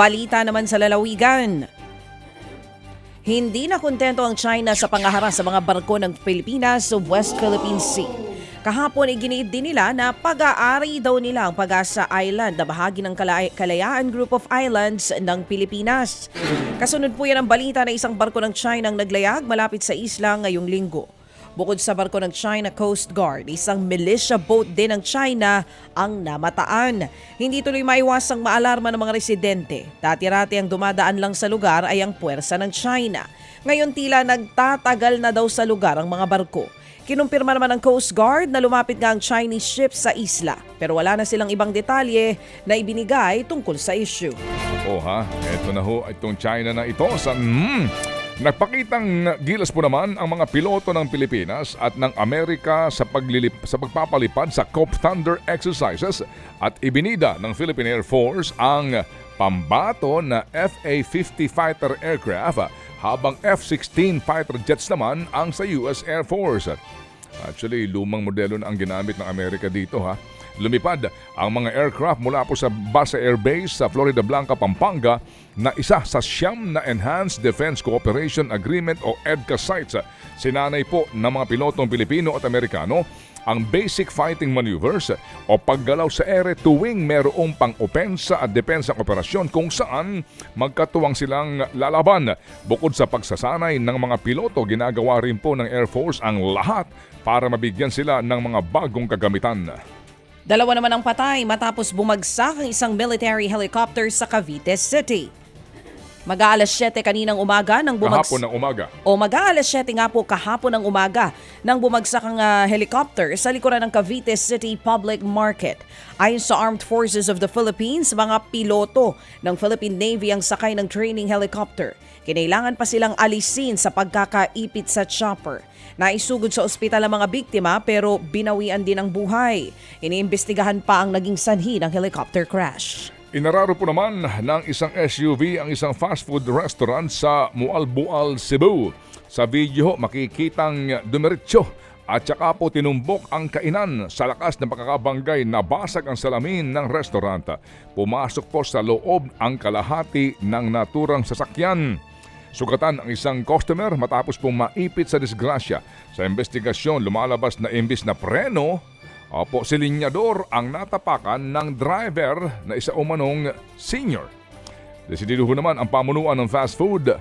Balita naman sa lalawigan. Hindi na kontento ang China sa pangahara sa mga barko ng Pilipinas sa West Philippine Sea. Kahapon iginiit din nila na pag-aari daw nila ang Pag-asa Island na bahagi ng Kalay- Kalayaan Group of Islands ng Pilipinas. Kasunod po yan ang balita na isang barko ng China ang naglayag malapit sa isla ngayong linggo. Bukod sa barko ng China Coast Guard, isang militia boat din ng China ang namataan. Hindi tuloy maiwasang maalarma ng mga residente. Dati-rati ang dumadaan lang sa lugar ay ang puwersa ng China. Ngayon tila nagtatagal na daw sa lugar ang mga barko. Kinumpirma naman ng Coast Guard na lumapit nga ang Chinese ship sa isla. Pero wala na silang ibang detalye na ibinigay tungkol sa issue. O ha, eto na ho itong China na ito sa... Mm, nagpakitang gilas po naman ang mga piloto ng Pilipinas at ng Amerika sa, paglilip, sa pagpapalipad sa Cop Thunder exercises at ibinida ng Philippine Air Force ang pambato na FA-50 fighter aircraft habang F-16 fighter jets naman ang sa US Air Force. Actually, lumang modelo na ang ginamit ng Amerika dito ha. Lumipad ang mga aircraft mula po sa Basa Air Base sa Florida Blanca, Pampanga na isa sa siyam na Enhanced Defense Cooperation Agreement o EDCA sites. Sinanay po ng mga pilotong Pilipino at Amerikano ang basic fighting maneuvers o paggalaw sa ere tuwing merong pang-opensa at depensang operasyon kung saan magkatuwang silang lalaban. Bukod sa pagsasanay ng mga piloto, ginagawa rin po ng Air Force ang lahat para mabigyan sila ng mga bagong kagamitan. Dalawa naman ang patay matapos bumagsak ang isang military helicopter sa Cavite City. Mag-aalas 7 kaninang umaga nang bumagsak... Kahapon ng umaga. O mag-aalas 7 nga po kahapon ng umaga nang bumagsak ang ah, helicopter sa likuran ng Cavite City Public Market. Ayon sa Armed Forces of the Philippines, mga piloto ng Philippine Navy ang sakay ng training helicopter. Kinailangan pa silang alisin sa pagkakaipit sa chopper. Naisugod sa ospital ang mga biktima pero binawian din ang buhay. Iniimbestigahan pa ang naging sanhi ng helicopter crash. Inararo po naman ng isang SUV ang isang fast food restaurant sa Mualbual, Cebu. Sa video makikitang dumiretso at saka po tinumbok ang kainan sa lakas ng pagkakabanggay na basag ang salamin ng restaurant. Pumasok po sa loob ang kalahati ng naturang sasakyan. Sugatan ang isang customer matapos pong maipit sa disgrasya. Sa investigasyon, lumalabas na imbis na preno, Opo, si linyador ang natapakan ng driver na isa umanong senior. Desidido naman ang pamunuan ng fast food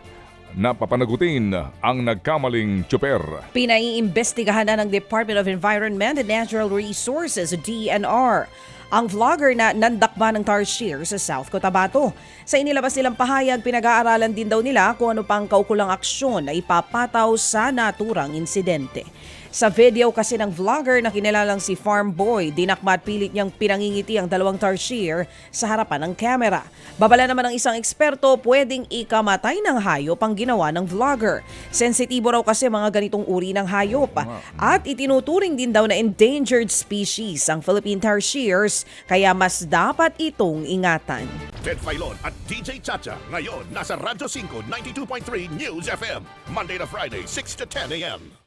na papanagutin ang nagkamaling tsuper. Pinaiimbestigahan na ng Department of Environment and Natural Resources, DNR, ang vlogger na nandakba ng Tarsier sa South Cotabato. Sa inilabas nilang pahayag, pinag-aaralan din daw nila kung ano pang kaukulang aksyon na ipapataw sa naturang insidente. Sa video kasi ng vlogger na kinilalang si Farm Boy, dinakma at pilit niyang pinangingiti ang dalawang tarsier sa harapan ng kamera. Babala naman ng isang eksperto, pwedeng ikamatay ng hayop ang ginawa ng vlogger. Sensitibo raw kasi mga ganitong uri ng hayop. At itinuturing din daw na endangered species ang Philippine tarsiers, kaya mas dapat itong ingatan. Ted Filon at DJ Chacha. Ngayon, nasa Radyo 5, 92.3 News FM. Monday to Friday, 6 to 10 a.m.